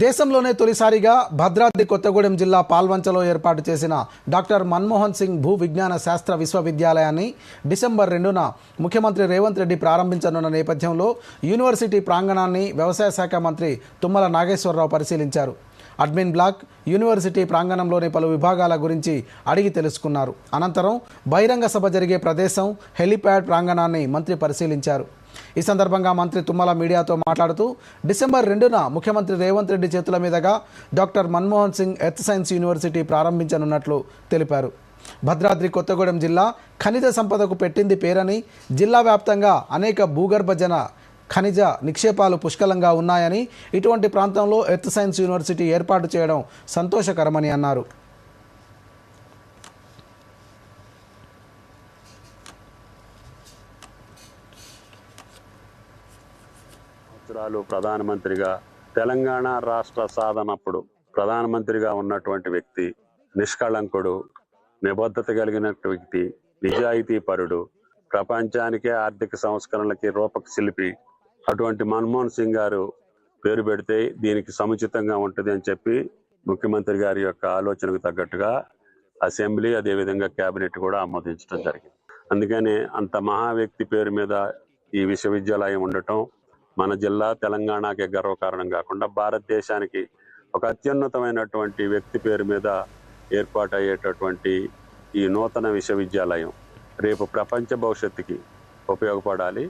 దేశంలోనే తొలిసారిగా భద్రాద్రి కొత్తగూడెం జిల్లా పాల్వంచలో ఏర్పాటు చేసిన డాక్టర్ మన్మోహన్ సింగ్ భూ విజ్ఞాన శాస్త్ర విశ్వవిద్యాలయాన్ని డిసెంబర్ రెండున ముఖ్యమంత్రి రేవంత్ రెడ్డి ప్రారంభించనున్న నేపథ్యంలో యూనివర్సిటీ ప్రాంగణాన్ని వ్యవసాయ శాఖ మంత్రి తుమ్మల నాగేశ్వరరావు పరిశీలించారు. అడ్మిన్ బ్లాక్ యూనివర్సిటీ ప్రాంగణంలోని పలు విభాగాల గురించి అడిగి తెలుసుకున్నారు. అనంతరం బహిరంగ సభ జరిగే ప్రదేశం హెలిప్యాడ్ ప్రాంగణాన్ని మంత్రి పరిశీలించారు. ఈ సందర్భంగా మంత్రి తుమ్మల మీడియాతో మాట్లాడుతూ డిసెంబర్ రెండున ముఖ్యమంత్రి రేవంత్ రెడ్డి చేతుల మీదుగా doctor Manmohan Singh earth science university ప్రారంభించనున్నట్లు తెలిపారు. భద్రాద్రి కొత్తగూడెం జిల్లా ఖనిజ సంపదకు పెట్టింది పేరని జిల్లా వ్యాప్తంగా అనేక భూగర్భ జన ఖనిజ నిక్షేపాలు పుష్కలంగా ఉన్నాయని ఇటువంటి ప్రాంతంలో ఎర్త్ సైన్స్ యూనివర్సిటీ ఏర్పాటు చేయడం సంతోషకరమని అన్నారు. సంవత్సరాలు ప్రధానమంత్రిగా తెలంగాణ రాష్ట్ర సాధనప్పుడు ప్రధానమంత్రిగా ఉన్నటువంటి వ్యక్తి నిష్కళంకుడు నిబద్ధత కలిగిన వ్యక్తి నిజాయితీ పరుడు ప్రపంచానికే ఆర్థిక సంస్కరణలకి రూపక శిల్పి అటువంటి మన్మోహన్ సింగ్ గారు పేరు పెడితే దీనికి సముచితంగా ఉంటుంది అని చెప్పి ముఖ్యమంత్రి గారి యొక్క ఆలోచనకు తగ్గట్టుగా అసెంబ్లీ అదేవిధంగా కేబినెట్ కూడా ఆమోదించడం జరిగింది. అందుకని అంత మహా వ్యక్తి పేరు మీద ఈ విశ్వవిద్యాలయం ఉండటం మన జిల్లా తెలంగాణకి గర్వకారణం కాకుండా భారతదేశానికి ఒక అత్యున్నతమైనటువంటి వ్యక్తి పేరు మీద ఏర్పాటు అయ్యేటటువంటి ఈ నూతన విశ్వవిద్యాలయం రేపు ప్రపంచ భవిష్యత్తుకి ఉపయోగపడాలి.